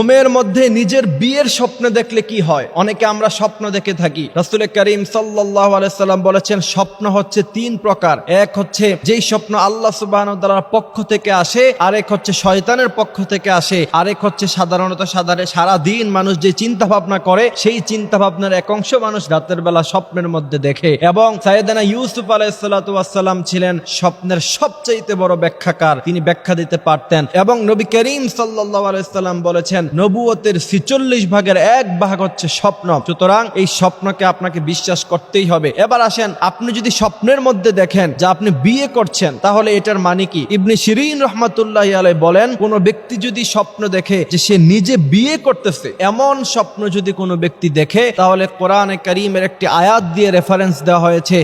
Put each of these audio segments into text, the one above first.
ঘুমের মধ্যে নিজের বিয়ের স্বপ্ন দেখলে কি হয়? অনেকে আমরা স্বপ্ন দেখে থাকি। রাসুল করিম সাল্লাহ আলাইসাল্লাম বলেছেন, স্বপ্ন হচ্ছে তিন প্রকার। এক হচ্ছে যেই স্বপ্ন আল্লাহ সুবাহ পক্ষ থেকে আসে, আরেক হচ্ছে শয়তানের পক্ষ থেকে আসে, আরেক হচ্ছে সাধারণত সাধারণ সারা দিন মানুষ যে চিন্তা ভাবনা করে, সেই চিন্তা ভাবনার এক অংশ মানুষ রাতের বেলা স্বপ্নের মধ্যে দেখে। এবং সাইদানা ইউসুফ আলাইসাল্লাম ছিলেন স্বপ্নের সবচাইতে বড় ব্যাখ্যাকার। তিনি ব্যাখ্যা দিতে পারতেন। এবং নবী করিম সাল্লাহ আলাইসাল্লাম বলেছেন নবুয়তের ছিচল্লিশ ভাগের এক ভাগ হচ্ছে স্বপ্ন। সুতরাং এই স্বপ্নকে আপনাকে বিশ্বাস করতেই হবে। এবার আসেন, আপনি যদি স্বপ্নের মধ্যে দেখেন যে আপনি বিয়ে করছেন, তাহলে এটার মানে কি? ইবনি শিরিন রহমাতুল্লাহ আলাই বলেন, কোন ব্যক্তি যদি স্বপ্ন দেখে যে সে নিজে বিয়ে করতেছে, এমন স্বপ্ন যদি কোনো ব্যক্তি দেখে, তাহলে কোরআনে করিমের একটি আয়াত দিয়ে রেফারেন্স দেওয়া হয়েছে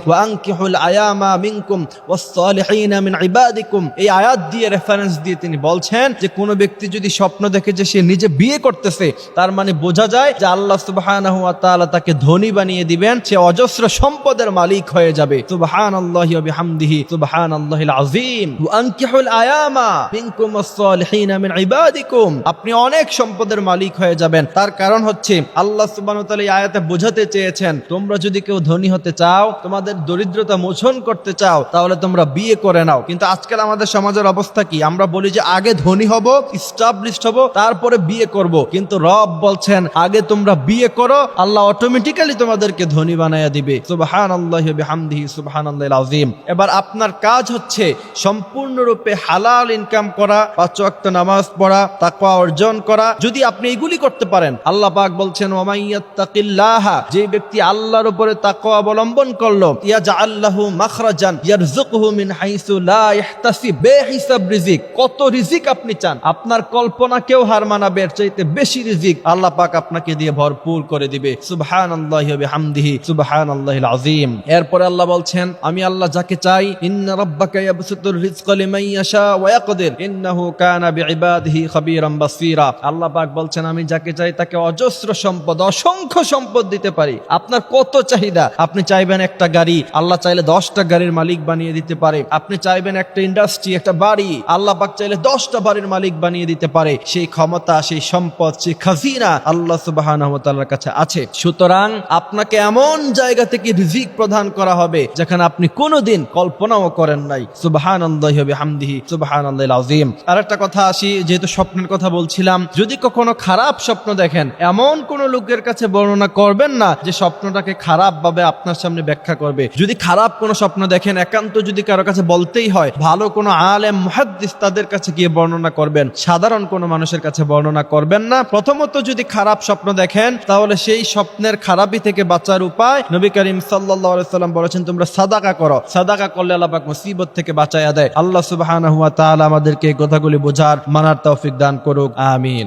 এই আয়াত দিয়ে রেফারেন্স দিয়ে তিনি বলছেন যে কোনো ব্যক্তি যদি স্বপ্ন দেখে যে সে নিজে বিয়ে করতেছে, তার মানে বোঝা যায় যে আল্লাহ তাআলা তাকে ধনী বানিয়ে দিবেন, সে অজস্র সম্পদের মালিক হয়ে যাবে। আয়ামা। মিনকুম মিন ইবাদিকুম। আপনি অনেক সম্পদের মালিক হয়ে যাবেন, তার কারণ হচ্ছে আল্লাহ তাআলা আয়াতে বোঝাতে চেয়েছেন, তোমরা যদি কেউ ধনী হতে চাও, তোমাদের দরিদ্রতা মোচন করতে চাও, তাহলে তোমরা বিয়ে করে নাও। কিন্তু আজকাল আমাদের সমাজের অবস্থা কি? আমরা বলি যে আগে ধনী হব স্টাবলিশড হব, তারপরে বিয়ে করব। কিন্তু রব বলছেন, আগে তোমরা বিয়ে করো, আল্লাহ অটোমেটিক্যালি তোমাদেরকে ধনী বানাইয়া দিবে। সুবহান আল্লাহ সুবহান আজিম এবার আপনার কাজ হচ্ছে সম্পূর্ণরূপে হালাল ইনকাম করা, পাঁচ ওয়াক্ত নামাজ পড়া, তাকওয়া অর্জন করা। যদি আপনি এগুলি করতে পারেন, আল্লাহ পাক বলছেন ওমাইয়াত্তাকিল্লাহ যে ব্যক্তি আল্লাহর উপরে তাকওয়া অবলম্বন করল ইয়া ইয়াজআল্লাহু মাখরাজান ইয়ারযুকুহু মিন হাইসু লা ইহতাসিব বেহিসাব রিজিক। কত রিজিক আপনি চান? আপনার কল্পনাকেও হার মানাবে চাইতে বেশি রিজিক আল্লাহ পাক আপনাকে দিয়ে ভরপুর করে দিবে। সুবহানাল্লাহি ওয়া বিহামদিহি সুবহানাল্লাহিল আযীম এরপরে আল্লাহ বলছেন, আমি আল্লাহ যাকে চাই, ইন্না রাব্বাকা ইয়াবসুতুর রিজকা লিমান ইয়াশা ওয়া ইয়াকদির। ইন্নাহু কানা বিইবাদিহি খাবীরাম বাসীরা। আল্লাহ পাক বলছেন, আমি যাকে চাই তাকে অজস্র সম্পদ, অসংখ্য সম্পদ দিতে পারি। আপনার কত চাহিদা? আপনি চাইবেন একটা গাড়ি, আল্লাহ চাইলে দশটা গাড়ির মালিক বানিয়ে দিতে পারে। আপনি চাইবেন একটা ইন্ডাস্ট্রি, একটা বাড়ি, আল্লাহ পাক চাইলে দশটা বাড়ির মালিক বানিয়ে দিতে পারে। সেই ক্ষমতা, সেই সম্পদ সেই খাজিনা আল্লাহ তাআলার কাছে আছে। সুতরাং আপনাকে এমন জায়গা থেকে রিজিক প্রদান করা হবে যেখানে আপনি কোনোদিন কল্পনাও করেন নাই। সুবহানাল্লাহি ওয়া বিহামদিহি, সুবহানাল্লাহিল আযীম। আরেকটা কথা আসি, যেহেতু স্বপ্নের কথা বলছিলাম, যদি কখনো খারাপ স্বপ্ন দেখেন, এমন কোন লোকের কাছে বর্ণনা করবেন না যে স্বপ্নটাকে খারাপ ভাবে আপনার সামনে ব্যাখ্যা করবে। যদি খারাপ কোনো স্বপ্ন দেখেন, একান্ত যদি কারও কাছে বলতেই হয়, ভালো কোনো আলেম, মুহাদ্দিস তাদের কাছে গিয়ে বর্ণনা করবেন, সাধারণ কোনো মানুষের কাছে বর্ণনা করবেন না। প্রথমত যদি খারাপ স্বপ্ন দেখেন, তাহলে সেই স্বপ্নের খারাপি থেকে বাঁচার উপায় নবী করিম সাল্লাম বলেছেন, তোমরা সাদাকা করো। সাদাকা করলে আল্লাহ মুসিবত থেকে বাঁচাইয়া দেয়। আল্লাহ সুবাহ আমাদেরকে এই কথাগুলি বোঝার মানার তৌফিক দান করুক। আমিন।